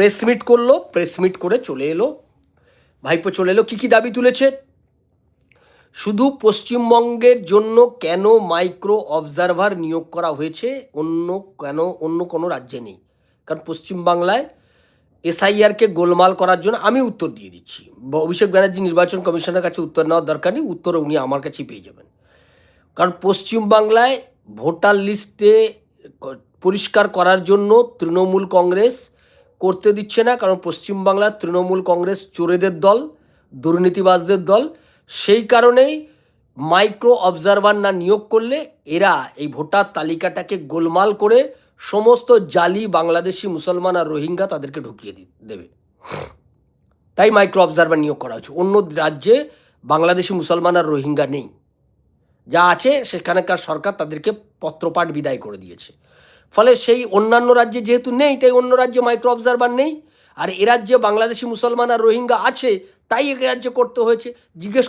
Press meet করল press meet করে চলে এলো। ভাইপো চলে এলো, কী কী দাবি তুলেছে? শুধু পশ্চিমবঙ্গের জন্য কেন মাইক্রো অবজারভার নিয়োগ করা হয়েছে, অন্য কেন, অন্য কোনো রাজ্যে নেই? কারণ পশ্চিমবাংলায় এসআইআরকে গোলমাল করার জন্য আমি উত্তর দিয়ে দিচ্ছি। অভিষেক ব্যানার্জি নির্বাচন কমিশনের কাছে উত্তর নেওয়ার দরকার নেই, উত্তর উনি আমার কাছেই পেয়ে যাবেন। কারণ পশ্চিমবাংলায় ভোটার লিস্টে পরিষ্কার করার জন্য তৃণমূল কংগ্রেস করতে দিচ্ছে না, কারণ পশ্চিমবাংলার তৃণমূল কংগ্রেস চোরেদের দল, দুর্নীতিবাজদের দল, সেই কারণেই মাইক্রো অবজারভার না নিয়োগ করলে এরা এই ভোটার তালিকাটাকে গোলমাল করে সমস্ত জালি বাংলাদেশি মুসলমান আর রোহিঙ্গা তাদেরকে ঢুকিয়ে দেবে। তাই মাইক্রো অবজারভার নিয়োগ করা হয়েছে। অন্য রাজ্যে বাংলাদেশি মুসলমান আর রোহিঙ্গা নেই। যা আছে সেখানকার সরকার তাদেরকে পত্রপাঠ বিদায় করে দিয়েছে। ফলে সেই অন্যান্য রাজ্যে যেহেতু নেই, তাই অন্য রাজ্যে মাইক্রো অবজারভার নেই। আর এ রাজ্যে বাংলাদেশি মুসলমান আর রোহিঙ্গা আছে, তাই এ রাজ্যে করতে হয়েছে। জিজ্ঞেস